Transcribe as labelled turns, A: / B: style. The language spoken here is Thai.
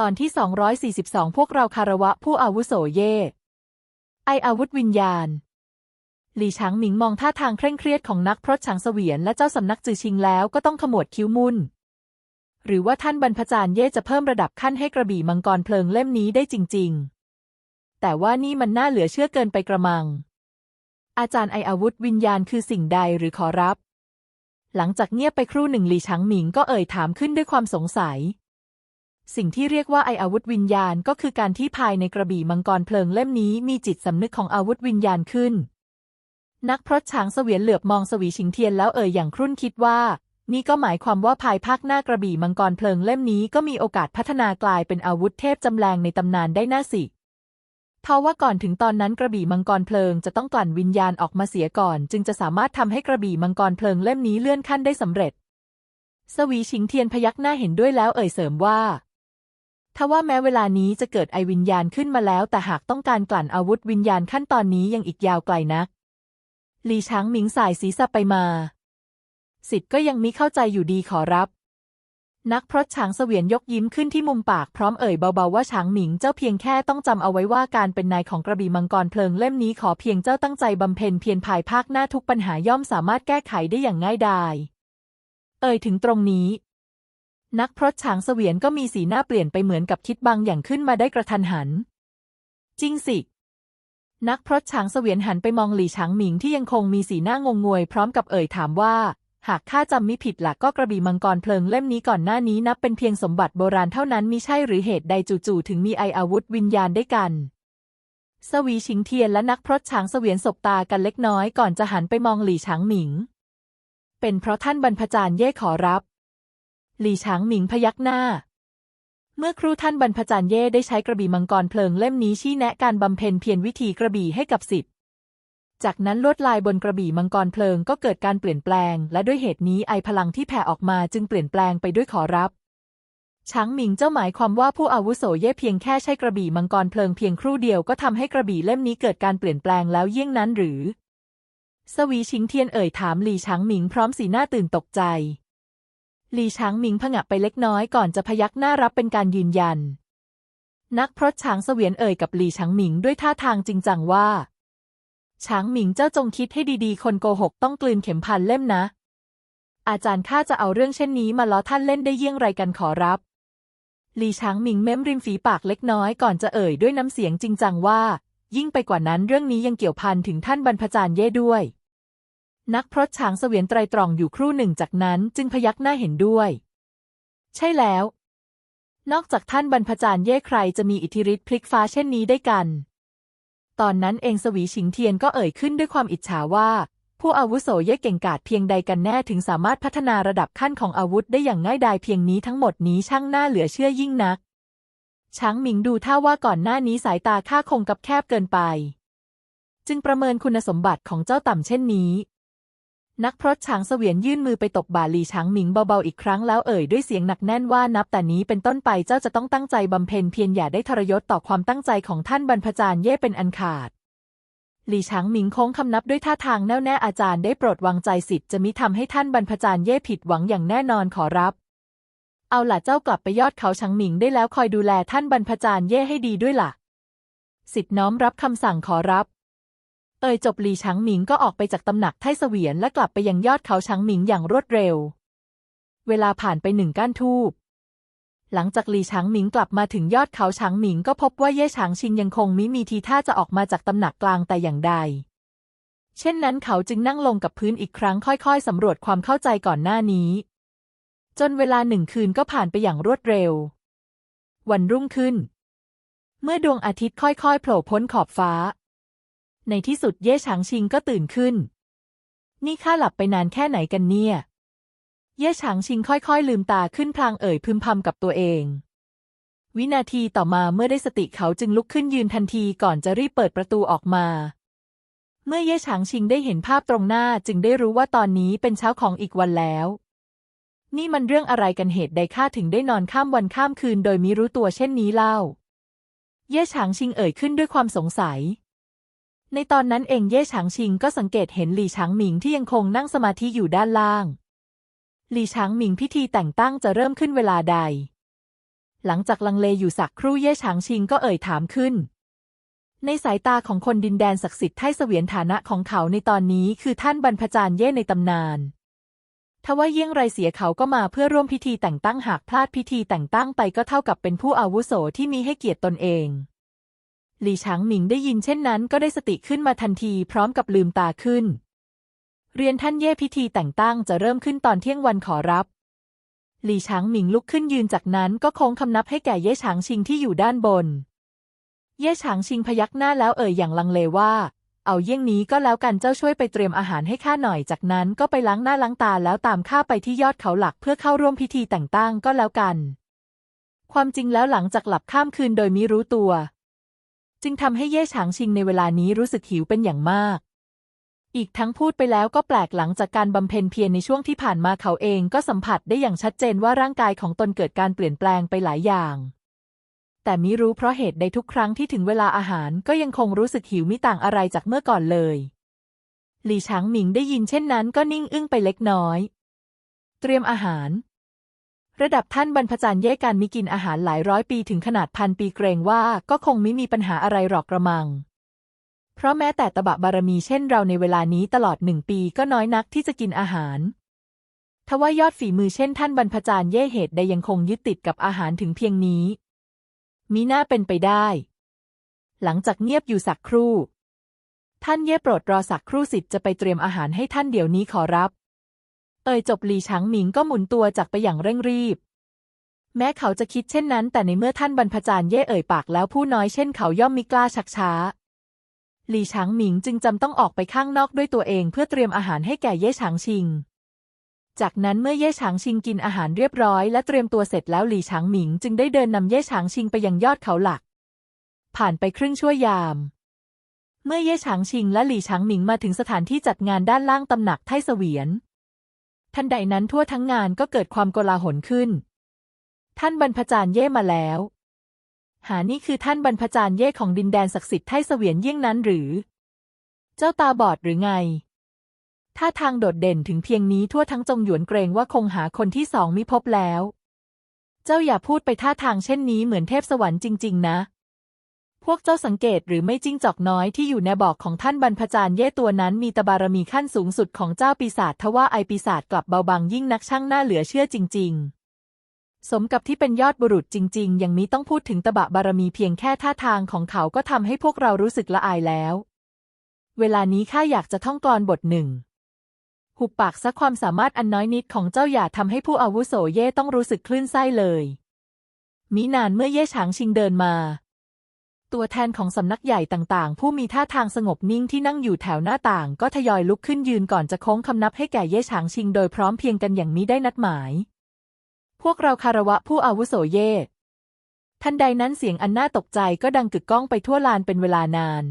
A: ตอนที่ 242 พวกเราคารวะผู้อาวุโสเย่ไออาวุธวิญญาณ หลี่ฉางหมิงมองท่าทางเคร่งเครียดของนักพรตฉางเสวียนและเจ้าสำนักจือชิงแล้วก็ต้องขมวดคิ้วมุ่นหรือว่าท่านบรรพจารย์เย่จะเพิ่มระดับขั้นให้กระบี่มังกรเพลิงเล่มนี้ได้จริง ๆ แต่ว่านี่มันน่าเหลือเชื่อเกินไปกระมัง อาจารย์ไออาวุธวิญญาณคือสิ่งใดหรือขอรับ หลังจากเงียบไปครู่หนึ่งหลี่ฉางหมิงก็เอ่ยถามขึ้นด้วยความสงสัย สิ่งที่เรียกว่าไออาวุธวิญญาณก็คือการที่ภายในกระบี่มังกรเพลิงเล่มนี้มีจิตสำนึกของอาวุธวิญญาณขึ้น นักพรตช้างเสวียนเหลือบมองสวีชิงเทียนแล้วเอ่ยอย่างครุ่นคิดว่า นี่ก็หมายความว่าภายภาคหน้ากระบี่มังกรเพลิงเล่มนี้ก็มีโอกาสพัฒนากลายเป็นอาวุธเทพจำแรงในตำนานได้น่าสิเพราะว่าก่อนถึงตอนนั้นกระบี่มังกรเพลิงจะต้องกลั่นวิญญาณออกมาเสียก่อน จึงจะสามารถทำให้กระบี่มังกรเพลิงเล่มนี้เลื่อนขั้นได้สำเร็จ สวีชิงเทียนพยักหน้าเห็นด้วยแล้วเอ่ยเสริมว่า ทว่าแม้เวลานี้จะเกิดไอวิญญาณขึ้นมาแล้ว แต่หากต้องการกลั่นอาวุธวิญญาณขั้นตอนนี้ยังอีกยาวไกลนัก หลีช้างหมิงสายศีรษะไปมา สิทธ์ก็ยังมิเข้าใจอยู่ดีขอรับ นักพรตช้างเสวียนยกยิ้มขึ้นที่มุมปากพร้อมเอ่ยเบาๆว่าช้างหมิงเจ้าเพียงแค่ต้องจำเอาไว้ว่าการเป็นนายของกระบี่มังกรเพลิงเล่มนี้ขอเพียงเจ้าตั้งใจบำเพ็ญเพียรภายภาคหน้าทุกปัญหาย่อมสามารถแก้ไขได้อย่างง่ายดายเอ่ยถึงตรงนี้ นักพรตช้างเสวียนก็มีสีหน้าเปลี่ยนไปเหมือนกับคิดบางอย่างขึ้นมาได้กระทันหัน จริงสิ นักพรตช้างเสวียนหันไปมองหลี่ฉางหมิงที่ยังคงมีสีหน้างงงวยพร้อมกับเอ่ยถามว่า หากข้าจำไม่ผิดหลักก็กระบี่มังกรเพลิงเล่มนี้ก่อนหน้านี้นับเป็นเพียงสมบัติโบราณเท่านั้นมิใช่หรือเหตุใดจู่ๆถึงมีไออาวุธวิญญาณได้กันสวีชิงเทียนและนักพรตช้างเสวียนสบตากันเล็กน้อยก่อนจะหันไปมองหลี่ฉางหมิง เป็นเพราะท่านบรรพจารย์เย่ขอรับ หลี่ฉางหมิงพยักหน้า เมื่อครูท่านบรรพจารย์เย่ได้ใช้กระบี่มังกรเพลิงเล่มนี้ชี้แนะการบำเพ็ญเพียรวิธีกระบี่ให้กับสิทธิ์จากนั้นลวดลายบนกระบี่มังกรเพลิงก็เกิดการเปลี่ยนแปลง และด้วยเหตุนี้ไอพลังที่แผ่ออกมาจึงเปลี่ยนแปลงไปด้วยขอรับช้างหมิงเจ้าหมายความว่าผู้อาวุโสเย่เพียงแค่ใช้กระบี่มังกรเพลิงเพียงครู่เดียวก็ทำให้กระบี่เล่มนี้เกิดการเปลี่ยนแปลงแล้วเยี่ยงนั้นหรือ สวีชิงเทียนเอ่ยถามหลี่ช้างหมิงพร้อมสีหน้าตื่นตกใจ ลี่ช้างหมิงผงะไปเล็กน้อยก่อนจะพยักหน้ารับเป็นการยืนยัน นักพรตช้างเสวียนเอ่ยกับหลี่ช้างหมิงด้วยท่าทางจริงจังว่า ช้างหมิงเจ้าจงคิดให้ดีๆ คนโกหกต้องกลืนเข็มพันเล่มนะ อาจารย์ข้าจะเอาเรื่องเช่นนี้มาล้อท่านเล่นได้เยี่ยงไรกันขอรับหลี่ช้างหมิงเม้มริมฝีปากเล็กน้อยก่อนจะเอ่ยด้วยน้ำเสียงจริงจังว่า ยิ่งไปกว่านั้นเรื่องนี้ยังเกี่ยวพันถึงท่านบรรพจารย์เย่ด้วย นักพรตช้างเสวียนไตรตรองอยู่ครู่หนึ่งจากนั้นจึงพยักหน้าเห็นด้วย ใช่แล้ว นอกจากท่านบรรพจารย์เย่ใครจะมีอิทธิฤทธิ์พลิกฟ้าเช่นนี้ได้กัน ตอนนั้นเองสวีชิงเทียนก็เอ่ยขึ้นด้วยความอิจฉาว่า ผู้อาวุโสเย่เก่งกาจเพียงใดกันแน่ถึงสามารถพัฒนาระดับขั้นของอาวุธได้อย่างง่ายดายเพียงนี้ทั้งหมดนี้ช่างน่าเหลือเชื่อยิ่งนัก ช้างหมิงดูท่าว่าก่อนหน้านี้สายตาข้าคงกับแคบเกินไป จึงประเมินคุณสมบัติของเจ้าต่ำเช่นนี้ นักพรตช้างเสวียนยื่นมือไปตบบ่าหลีช้างหมิงเบาๆอีกครั้งแล้วเอ่ยด้วยเสียงหนักแน่นว่านับแต่นี้เป็นต้นไปเจ้าจะต้องตั้งใจบำเพ็ญเพียรอย่าได้ทรยศต่อความตั้งใจของท่านบรรพจารย์เย่เป็นอันขาดหลี่ช้างหมิงโค้งคำนับด้วยท่าทางแน่วแน่อาจารย์ได้โปรดวางใจสิทธิ์จะมิทำให้ท่านบรรพจารย์เย่ผิดหวังอย่างแน่นอนขอรับ เอาล่ะเจ้ากลับไปยอดเขาช้างหมิงได้แล้วคอยดูแลท่านบรรพจารย์เย่ให้ดีด้วยล่ะ สิทธิ์น้อมรับคำสั่งขอรับ เอ่ยจบหลีช้างหมิงก็ออกไปจากตำหนักไทเสวียนและกลับไปยังยอดเขาช้างหมิงอย่างรวดเร็ว เวลาผ่านไปหนึ่งก้านทูบหลังจากหลีช้างหมิงกลับมาถึงยอดเขาช้างหมิงก็พบว่าเย่ช้างชิงยังคงมิมีทีท่าจะออกมาจากตำหนักกลางแต่อย่างใด เช่นนั้นเขาจึงนั่งลงกับพื้นอีกครั้งค่อยๆสำรวจความเข้าใจก่อนหน้านี้ จนเวลาหนึ่งคืนก็ผ่านไปอย่างรวดเร็ว วันรุ่งขึ้น เมื่อดวงอาทิตย์ค่อยๆโผล่พ้นขอบฟ้า ในที่สุดเย่ฉางชิงก็ตื่นขึ้น นี่ข้าหลับไปนานแค่ไหนกันเนี่ย เย่ฉางชิงค่อยๆ ลืมตาขึ้นพลางเอ่ยพึมพำกับตัวเอง วินาทีต่อมาเมื่อได้สติเขาจึงลุกขึ้นยืนทันทีก่อนจะรีบเปิดประตูออกมา เมื่อเย่ฉางชิงได้เห็นภาพตรงหน้าจึงได้รู้ว่าตอนนี้เป็นเช้าของอีกวันแล้ว นี่มันเรื่องอะไรกันเหตุใดข้าถึงได้นอนข้ามวันข้ามคืน โดยมิรู้ตัวเช่นนี้เล่า เย่ฉางชิงเอ่ยขึ้นด้วยความสงสัย ในตอนนั้นเองเย่ฉางชิงก็สังเกตเห็นหลี่ฉางหมิงที่ยังคงนั่งสมาธิอยู่ด้านล่าง หลี่ฉางหมิงพิธีแต่งตั้งจะเริ่มขึ้นเวลาใด หลังจากลังเลอยู่สักครู่เย่ฉางชิงก็เอ่ยถามขึ้น ในสายตาของคนดินแดนศักดิ์สิทธิ์ไทเสวียนฐานะของเขาในตอนนี้คือท่านบรรพจารย์เย่ในตำนานทว่าเยี่ยงไรเสียเขาก็มาเพื่อร่วมพิธีแต่งตั้งหากพลาดพิธีแต่งตั้งไปก็เท่ากับเป็นผู้อาวุโสที่มีให้เกียรติตนเอง หลี่ฉางหมิงได้ยินเช่นนั้นก็ได้สติขึ้นมาทันทีพร้อมกับลืมตาขึ้น เรียนท่านเย่พิธีแต่งตั้งจะเริ่มขึ้นตอนเที่ยงวันขอรับ หลี่ฉางหมิงลุกขึ้นยืนจากนั้นก็โค้งคำนับให้แก่เย่ฉางชิงที่อยู่ด้านบน เย่ฉางชิงพยักหน้าแล้วเอ่ยอย่างลังเลว่า เอาเยี่ยงนี้ก็แล้วกันเจ้าช่วยไปเตรียมอาหารให้ข้าหน่อยจากนั้นก็ไปล้างหน้าล้างตาแล้วตามข้าไปที่ยอดเขาหลักเพื่อเข้าร่วมพิธีแต่งตั้งก็แล้วกัน ความจริงแล้วหลังจากหลับข้ามคืนโดยมิรู้ตัว จึงทำให้เย่ฉางชิงในเวลานี้รู้สึกหิวเป็นอย่างมาก อีกทั้งพูดไปแล้วก็แปลกหลังจากการบำเพ็ญเพียรในช่วงที่ผ่านมาเขาเองก็สัมผัสได้อย่างชัดเจนว่าร่างกายของตนเกิดการเปลี่ยนแปลงไปหลายอย่าง แต่มิรู้เพราะเหตุใดทุกครั้งที่ถึงเวลาอาหารก็ยังคงรู้สึกหิวมิต่างอะไรจากเมื่อก่อนเลยหลี่ฉางหมิงได้ยินเช่นนั้นก็นิ่งอึ้งไปเล็กน้อย เตรียมอาหาร ระดับท่านบรรพจารย์เย่การมิกินอาหารหลายร้อยปีถึงขนาดพันปีเกรงว่าก็คงไม่มีปัญหาอะไรหรอกกระมัง เพราะแม้แต่ตบะบารมีเช่นเราในเวลานี้ตลอดหนึ่งปีก็น้อยนักที่จะกินอาหารทว่ายอดฝีมือเช่นท่านบรรพจารย์เย่เหตุใดยังคงยึดติดกับอาหารถึงเพียงนี้ มีน่าเป็นไปได้ หลังจากเงียบอยู่สักครู่ ท่านเย่โปรดรอสักครู่สิทธิ์จะไปเตรียมอาหารให้ท่านเดี๋ยวนี้ขอรับ เอ่ยจบหลีฉางหมิงก็หมุนตัวจากไปอย่างเร่งรีบ แม้เขาจะคิดเช่นนั้น แต่ในเมื่อท่านบรรพจารย์เย่เอ่ยปากแล้วผู้น้อยเช่นเขาย่อมมิกล้าชักช้า หลี่ฉางหมิงจึงจำต้องออกไปข้างนอกด้วยตัวเองเพื่อเตรียมอาหารให้แก่เย่ฉางชิง จากนั้นเมื่อเย่ฉางชิงกินอาหารเรียบร้อย และเตรียมตัวเสร็จแล้วหลี่ฉางหมิง จึงได้เดินนำเย่ฉางชิงไปยังยอดเขาหลัก ผ่านไปครึ่งชั่วยามเมื่อเย่ฉางชิงและหลี่ฉางหมิงมาถึงสถานที่จัดงานด้านล่างตำหนักไทเสวียน ทันใดนั้นทั่วทั้งงานก็เกิดความโกลาหลขึ้น ท่านบรรพจารย์เย่มาแล้ว หานี่คือท่านบรรพจารย์เย่ของดินแดนศักดิ์สิทธิ์ไทเสวียนเยี่ยงนั้นหรือ เจ้าตาบอดหรือไง ถ้าทางโดดเด่นถึงเพียงนี้ทั่วทั้งจงหยวนเกรงว่าคงหาคนที่สองมิพบแล้ว เจ้าอย่าพูดไปท่าทางเช่นนี้เหมือนเทพสวรรค์จริง ๆ นะ พวกเจ้าสังเกตหรือไม่จิ้งจอกน้อยที่อยู่ในบอกของท่านบรรพจารย์เย่ตัวนั้นมีตบารมีขั้นสูงสุดของเจ้าปีศาจทว่าไอปีศาจกลับเบาบางยิ่งนักช่างหน้าเหลือเชื่อจริง ๆสมกับที่เป็นยอดบุรุษจริงๆยังมีต้องพูดถึงตบะบารมีเพียงแค่ท่าทางของเขาก็ทำให้พวกเรารู้สึกละอายแล้ว เวลานี้ข้าอยากจะท่องกลอนบทหนึ่ง หุบปากซะความสามารถอันน้อยนิดของเจ้าอย่าทำให้ผู้อาวุโสเย่ต้องรู้สึกคลื่นไส้เลย มินานเมื่อเย่ฉางชิงเดินมา ตัวแทนของสำนักใหญ่ต่างๆ ผู้มีท่าทางสงบนิ่งที่นั่งอยู่แถวหน้าต่าง ก็ทยอยลุกขึ้นยืนก่อนจะโค้งคำนับให้แก่เย่ฉางชิงโดยพร้อมเพียงกันอย่างมิได้นัดหมาย พวกเราคารวะผู้อาวุโสเย่ทันใดนั้นเสียงอันน่าตกใจก็ดังกึกก้องไปทั่วลานเป็นเวลานาน